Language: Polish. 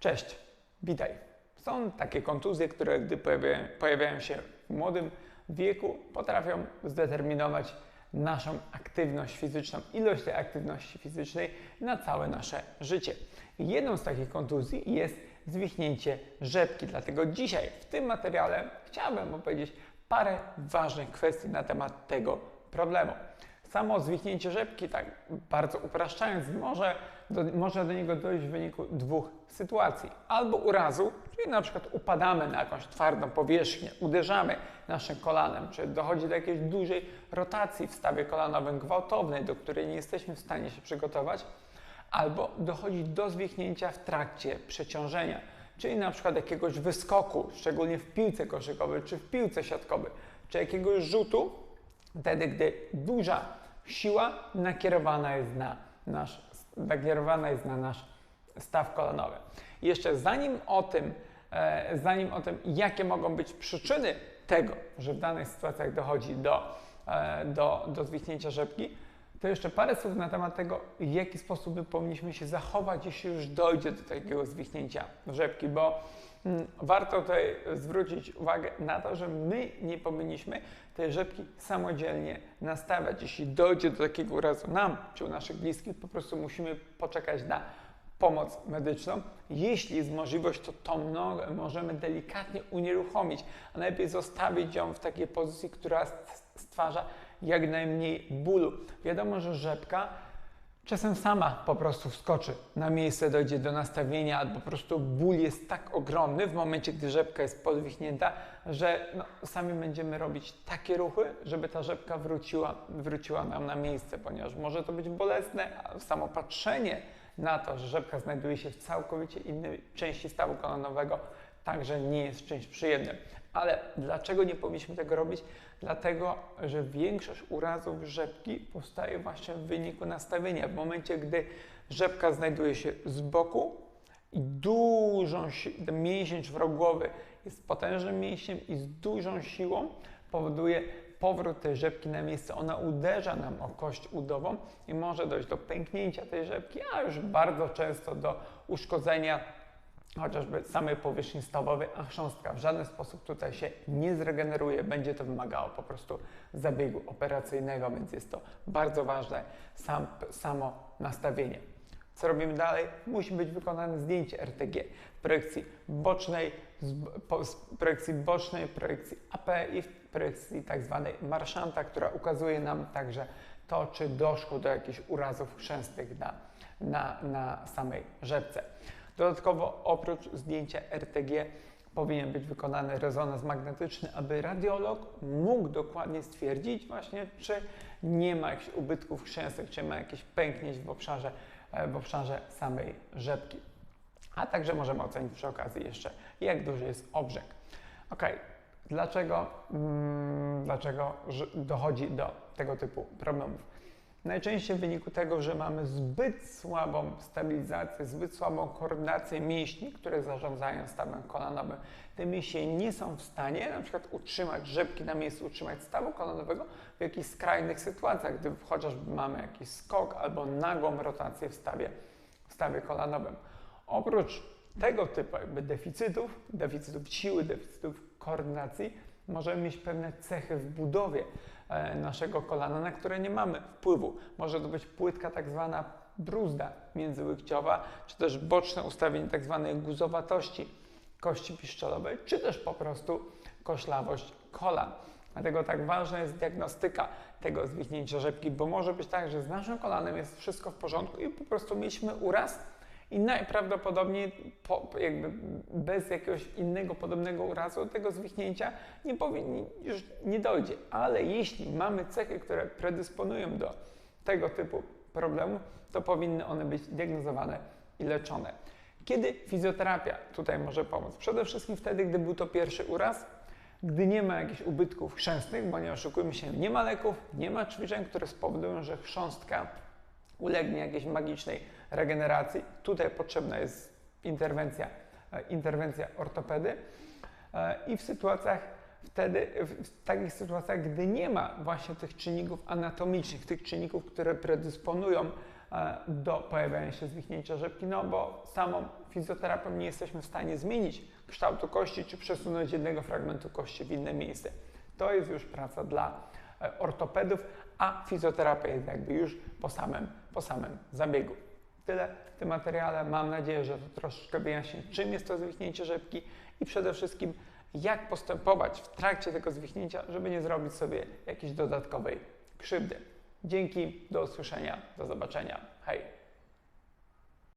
Cześć, witaj. Są takie kontuzje, które gdy pojawiają, się w młodym wieku, potrafią zdeterminować naszą aktywność fizyczną, ilość tej aktywności fizycznej na całe nasze życie. Jedną z takich kontuzji jest zwichnięcie rzepki. Dlatego dzisiaj w tym materiale chciałbym opowiedzieć parę ważnych kwestii na temat tego problemu. Samo zwichnięcie rzepki, tak bardzo upraszczając, może do, może do niego dojść w wyniku dwóch sytuacji. Albo urazu, czyli na przykład upadamy na jakąś twardą powierzchnię, uderzamy naszym kolanem, czy dochodzi do jakiejś dużej rotacji w stawie kolanowym gwałtownej, do której nie jesteśmy w stanie się przygotować, albo dochodzi do zwichnięcia w trakcie przeciążenia, czyli na przykład jakiegoś wyskoku, szczególnie w piłce koszykowej, czy w piłce siatkowej, czy jakiegoś rzutu, wtedy gdy duża siła nakierowana jest na nasz, nakierowana jest na nasz staw kolanowy. Jeszcze zanim o tym, e, zanim o tym, jakie mogą być przyczyny tego, że w danych sytuacjach dochodzi do, e, do, do zwichnięcia rzepki, to jeszcze parę słów na temat tego, w jaki sposób my powinniśmy się zachować, jeśli już dojdzie do takiego zwichnięcia rzepki, bo mm, warto tutaj zwrócić uwagę na to, że my nie powinniśmy tej rzepki samodzielnie nastawiać. Jeśli dojdzie do takiego urazu nam czy u naszych bliskich, po prostu musimy poczekać na pomoc medyczną. Jeśli jest możliwość, to tą nogę możemy delikatnie unieruchomić, a najlepiej zostawić ją w takiej pozycji, która stwarza jak najmniej bólu. Wiadomo, że rzepka czasem sama po prostu wskoczy na miejsce, dojdzie do nastawienia, albo po prostu ból jest tak ogromny w momencie, gdy rzepka jest podwichnięta, że no, sami będziemy robić takie ruchy, żeby ta rzepka wróciła, wróciła nam na miejsce, ponieważ może to być bolesne, a samo patrzenie na to, że rzepka znajduje się w całkowicie innej części stawu kolanowego, także nie jest czymś przyjemnym. Ale dlaczego nie powinniśmy tego robić? Dlatego, że większość urazów rzepki powstaje właśnie w wyniku nastawienia. W momencie, gdy rzepka znajduje się z boku i dużą ten mięsień czworogłowy jest potężnym mięśniem i z dużą siłą powoduje powrót tej rzepki na miejsce. Ona uderza nam o kość udową i może dojść do pęknięcia tej rzepki, a już bardzo często do uszkodzenia chociażby samej powierzchni stawowej, a chrząstka w żaden sposób tutaj się nie zregeneruje. Będzie to wymagało po prostu zabiegu operacyjnego, więc jest to bardzo ważne sam, samo nastawienie. Co robimy dalej? Musi być wykonane zdjęcie RTG w projekcji bocznej, z projekcji bocznej, projekcji AP i w projekcji tak zwanej marszanta, która ukazuje nam także to, czy doszło do jakichś urazów chrzęstnych na, na, na samej rzepce. Dodatkowo oprócz zdjęcia RTG powinien być wykonany rezonans magnetyczny, aby radiolog mógł dokładnie stwierdzić właśnie, czy nie ma jakichś ubytków chrzęstek, czy ma jakieś pęknięć w obszarze, e, w obszarze samej rzepki. A także możemy ocenić przy okazji jeszcze, jak duży jest obrzeg. Ok, dlaczego, mm, dlaczego dochodzi do tego typu problemów? Najczęściej w wyniku tego, że mamy zbyt słabą stabilizację, zbyt słabą koordynację mięśni, które zarządzają stawem kolanowym. Te mięśnie nie są w stanie na przykład utrzymać rzepki na miejscu, utrzymać stawu kolanowego w jakichś skrajnych sytuacjach, gdy chociażby mamy jakiś skok albo nagłą rotację w stawie, w stawie kolanowym. Oprócz tego typu jakby deficytów, deficytów siły, deficytów koordynacji, możemy mieć pewne cechy w budowie naszego kolana, na które nie mamy wpływu. Może to być płytka tak zwana bruzda międzyłykciowa, czy też boczne ustawienie tak zwanej guzowatości kości piszczelowej, czy też po prostu koślawość kolan. Dlatego tak ważna jest diagnostyka tego zwichnięcia rzepki, bo może być tak, że z naszym kolanem jest wszystko w porządku i po prostu mieliśmy uraz, i najprawdopodobniej po, jakby bez jakiegoś innego podobnego urazu do tego zwichnięcia nie powinni, już nie dojdzie. Ale jeśli mamy cechy, które predysponują do tego typu problemów, to powinny one być diagnozowane i leczone. Kiedy fizjoterapia tutaj może pomóc? Przede wszystkim wtedy, gdy był to pierwszy uraz, gdy nie ma jakichś ubytków chrzęstnych, bo nie oszukujmy się, nie ma leków, nie ma ćwiczeń, które spowodują, że chrząstka ulegnie jakiejś magicznej regeneracji. Tutaj potrzebna jest interwencja, e, interwencja ortopedy. E, I w sytuacjach, wtedy w, takich sytuacjach, gdy nie ma właśnie tych czynników anatomicznych, tych czynników, które predysponują e, do pojawiania się zwichnięcia rzepki, no bo samą fizjoterapią nie jesteśmy w stanie zmienić kształtu kości czy przesunąć jednego fragmentu kości w inne miejsce. To jest już praca dla ortopedów, a fizjoterapia jest jakby już po samym, po samym zabiegu. Tyle w tym materiale. Mam nadzieję, że to troszeczkę wyjaśni, czym jest to zwichnięcie rzepki i przede wszystkim, jak postępować w trakcie tego zwichnięcia, żeby nie zrobić sobie jakiejś dodatkowej krzywdy. Dzięki, do usłyszenia, do zobaczenia. Hej!